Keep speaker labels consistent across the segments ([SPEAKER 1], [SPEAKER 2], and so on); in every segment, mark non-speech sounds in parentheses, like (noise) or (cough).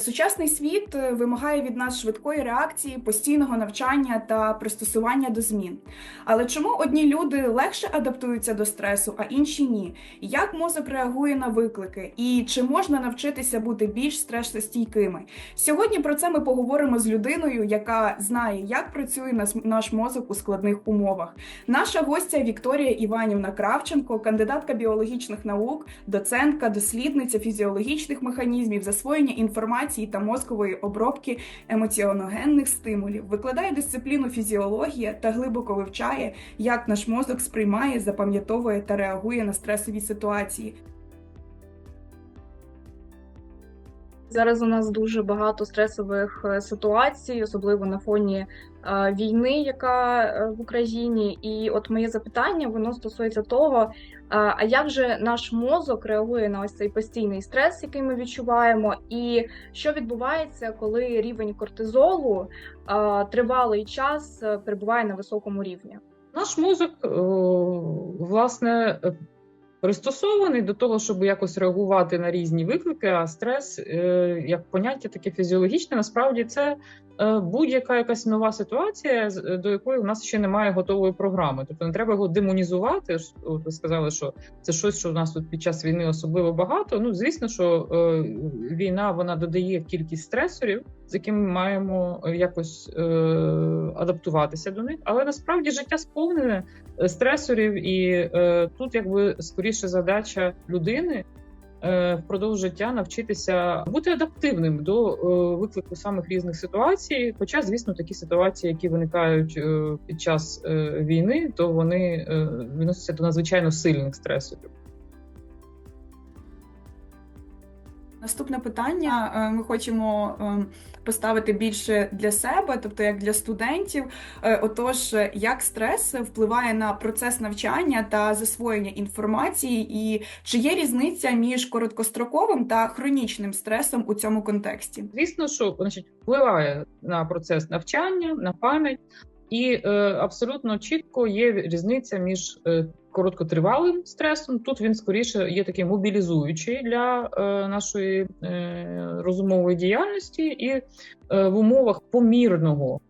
[SPEAKER 1] Сучасний світ е, вимагає від нас швидкої реакції, постійного навчання та пристосування до змін. Але чому одні люди легше адаптуються до стресу, а інші ні? Як мозок реагує на виклики? І чи можна навчитися бути більш стресостійкими? Сьогодні про це ми поговоримо з людиною, яка знає, як працює наш мозок у складних умовах. Наша гостя Вікторія Іванівна Кравченко, кандидатка біологічних наук, доцентка, дослідниця фізіологічних механізмів, засвоєння інформації та мозкової обробки емоціоногенних стимулів, викладає дисципліну фізіологія та глибоко вивчає, як наш мозок сприймає, запам'ятовує та реагує на стресові ситуації.
[SPEAKER 2] Зараз у нас дуже багато стресових е, ситуацій, особливо на фоні е, війни, яка е, в Україні. І от моє запитання воно стосується того, а як же наш мозок реагує на ось цей постійний стрес, який ми відчуваємо, і що відбувається, коли рівень кортизолу тривалий час перебуває на високому рівні?
[SPEAKER 3] Наш мозок, власне, пристосований до того, щоб якось реагувати на різні виклики, а стрес, е, як поняття таке фізіологічне, насправді це будь-яка якась нова ситуація, з- до якої в нас ще немає готової програми. Тобто не треба його демонізувати. От ви сказали, що це щось, що в нас тут під час війни особливо багато. Ну, звісно, що е, війна вона додає кількість стресорів, з якими ми маємо е, якось е, адаптуватися до них. Але насправді життя сповнене е, стресорів, і е, тут якби скоріше задача людини. Е, Впродовж життя навчитися бути адаптивним до е, виклику самих різних ситуацій. Хоча, звісно, такі ситуації, які виникають е, під час війни, то вони відносяться до надзвичайно сильних стресорів.
[SPEAKER 1] Наступне питання е, ми хочемо е, поставити більше для себе, тобто як для студентів. Е, Отож, як стрес впливає на процес навчання та засвоєння інформації, і чи є різниця між короткостроковим та хронічним стресом у цьому контексті?
[SPEAKER 3] Звісно, що значить впливає на процес навчання, на пам'ять, і е, абсолютно чітко є різниця між е, короткотривалим стресом. Тут він скоріше є такий мобілізуючий для е, нашої е, розумової діяльності, і е, в умовах помірного.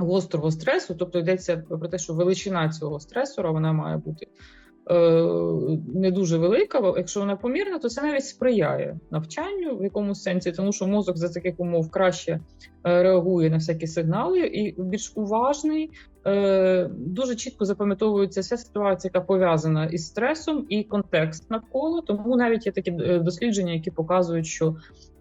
[SPEAKER 3] Гострого стресу, тобто йдеться про те, що величина цього стресора вона має бути не дуже велика. Якщо вона помірна, то це навіть сприяє навчанню в якомусь сенсі, тому що мозок за таких умов краще е, реагує на всякі сигнали і більш уважний. Е, Дуже чітко запам'ятовується вся ситуація, яка пов'язана із стресом і контекст навколо. Тому навіть є такі е, дослідження, які показують, що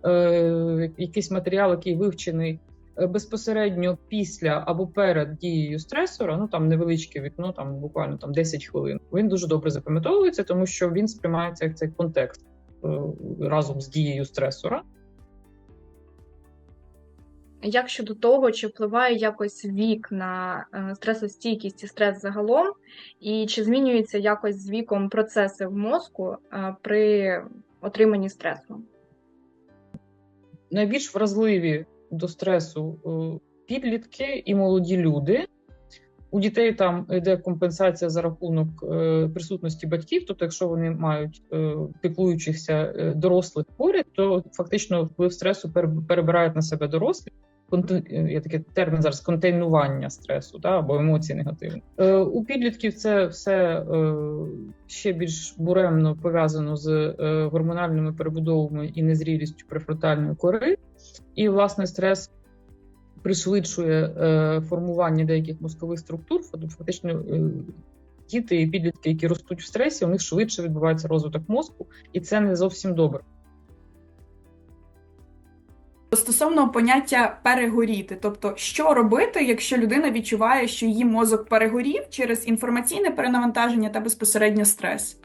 [SPEAKER 3] е, якийсь матеріал, який вивчений е, безпосередньо після або перед дією стресора, ну там невеличке вікно, там буквально там 10 хвилин. Він дуже добре запам'ятовується, тому що він сприймається як цей контекст е, разом з дією стресора.
[SPEAKER 2] Як щодо того, чи впливає якось вік на е, стресостійкість і стрес загалом, і чи змінюються якось з віком процеси в мозку е, при отриманні стресу?
[SPEAKER 3] найбільш вразливі до стресу е, підлітки і молоді люди. У дітей там йде компенсація за рахунок е, присутності батьків. Тобто, якщо вони мають е, піклуючихся дорослих поряд, то фактично вплив стресу пере- перебирають на себе дорослі. Е, такий термін зараз контейнування стресу та, або емоцій негативних. У підлітків це все ще більш буремно пов'язано з гормональними перебудовами і незрілістю префронтальної кори. І власне стрес пришвидшує е, формування деяких мозкових структур. Фактично, е, діти і підлітки, які ростуть в стресі, у них швидше відбувається розвиток мозку, і це не зовсім добре.
[SPEAKER 1] Стосовно поняття перегоріти, тобто що робити, якщо людина відчуває, що її мозок перегорів через інформаційне перенавантаження та безпосередньо стрес.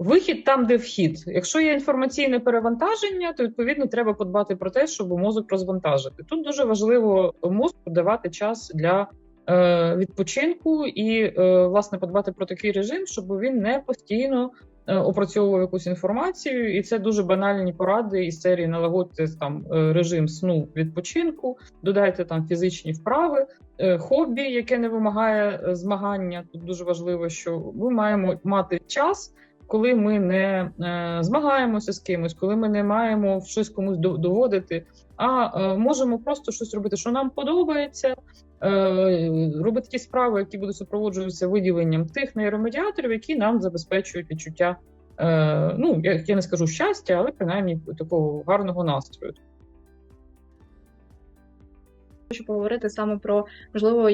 [SPEAKER 3] Вихід там, де вхід. Якщо є інформаційне перевантаження, то відповідно треба подбати про те, щоб мозок розвантажити. Тут дуже важливо мозку давати час для е, відпочинку і е, власне подбати про такий режим, щоб він не постійно е, опрацьовував якусь інформацію, і це дуже банальні поради із серії налагодьте там е, режим сну відпочинку, додайте там фізичні вправи, е, хобі, яке не вимагає е, змагання. Тут дуже важливо, що ми маємо мати час коли ми не е, змагаємося з кимось, коли ми не маємо щось комусь доводити, а е, можемо просто щось робити, що нам подобається. е, Робити ті справи, які будуть супроводжуватися виділенням тих нейромедіаторів, які нам забезпечують відчуття, ну я, я не скажу щастя, але принаймні такого гарного настрою.
[SPEAKER 2] Хочу поговорити саме про можливо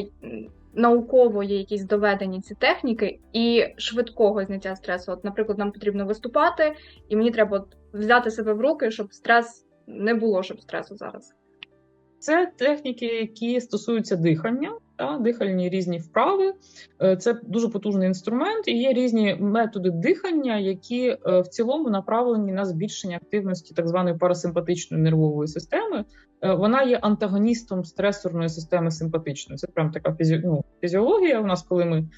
[SPEAKER 2] науково є якісь доведені ці техніки і швидкого зняття стресу. От, наприклад, нам потрібно виступати, і мені треба от взяти себе в руки, щоб стрес не було, щоб стресу зараз.
[SPEAKER 3] Це техніки, які стосуються дихання, та, дихальні різні вправи. Е, Це дуже потужний інструмент, і є різні методи дихання, які е, в цілому направлені на збільшення активності так званої парасимпатичної нервової системи. Е, Вона є антагоністом стресорної системи симпатичної. Це прям така фізі... ну, фізіологія. У нас, коли ми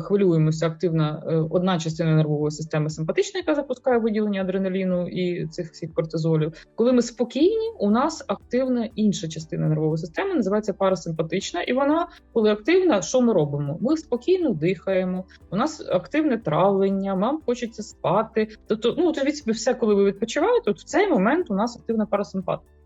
[SPEAKER 3] хвилюємося, активна е, одна частина нервової системи симпатична, яка запускає виділення адреналіну і цих всіх кортизолів. Коли ми спокійні, у нас активна інша частина нервової системи, називається парасимпатична, і вона, коли активна, що ми робимо? Ми спокійно дихаємо, у нас активне травлення, нам хочеться спати. Тобто, ну уявіть собі все, коли ви відпочиваєте, от в цей момент у нас активна парасимпатика.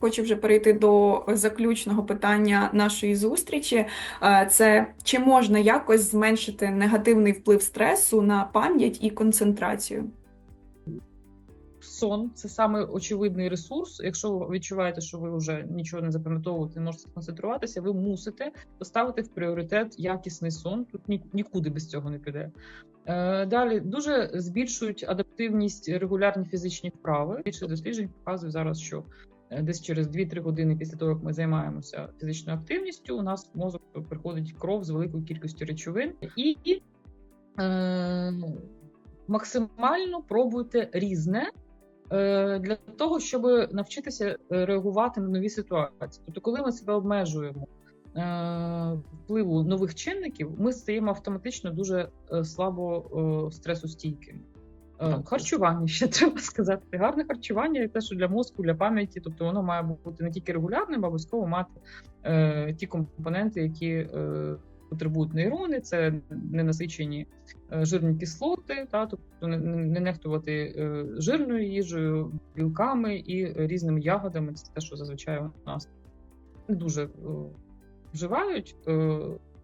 [SPEAKER 1] Хочу вже перейти до заключного питання нашої зустрічі. Е, Це чи можна якось зменшити негативний вплив стресу на пам'ять і концентрацію?
[SPEAKER 3] Сон це саме очевидний ресурс. Якщо ви відчуваєте, що ви вже нічого не запам'ятовуєте, не можете сконцентруватися, ви мусите поставити в пріоритет якісний сон. Тут ні, нікуди без цього не піде. Е, Далі дуже збільшують адаптивність регулярні фізичні вправи. Більше досліджень показує зараз, що десь через 2-3 години після того, як ми займаємося фізичною активністю, у нас в мозок приходить кров з великою кількістю речовин і е, максимально пробуйте різне. е, Для того щоб навчитися е, реагувати на нові ситуації, тобто, коли ми себе обмежуємо е, впливу нових чинників, ми стаємо автоматично дуже е, слабо е, стресостійкими. Е, Харчування (laughs) ще треба сказати. Гарне харчування і те, що для мозку, для пам'яті, тобто воно має бути не тільки регулярним, а обов'язково мати е, ті компоненти, які е, потребують нейрони, це ненасичені е, жирні кислоти, та тобто не, не не нехтувати е, жирною їжею, білками і різними ягодами. Це те, що зазвичай у нас не дуже е, вживають. е,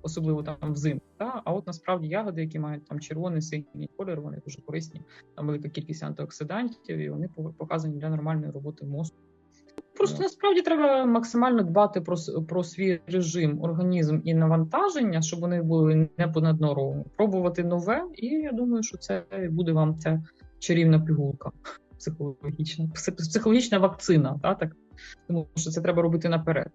[SPEAKER 3] Особливо там взимку, та а от насправді ягоди, які мають там червоний синій колір, вони дуже корисні. Там велика кількість антиоксидантів, і вони показані для нормальної роботи мозку. Просто насправді треба максимально дбати про про свій режим, організм і навантаження, щоб вони були не понаднормовими. Пробувати нове, і я думаю, що це буде вам ця чарівна пігулка психологічна, психологічна вакцина, та так тому що це треба робити наперед.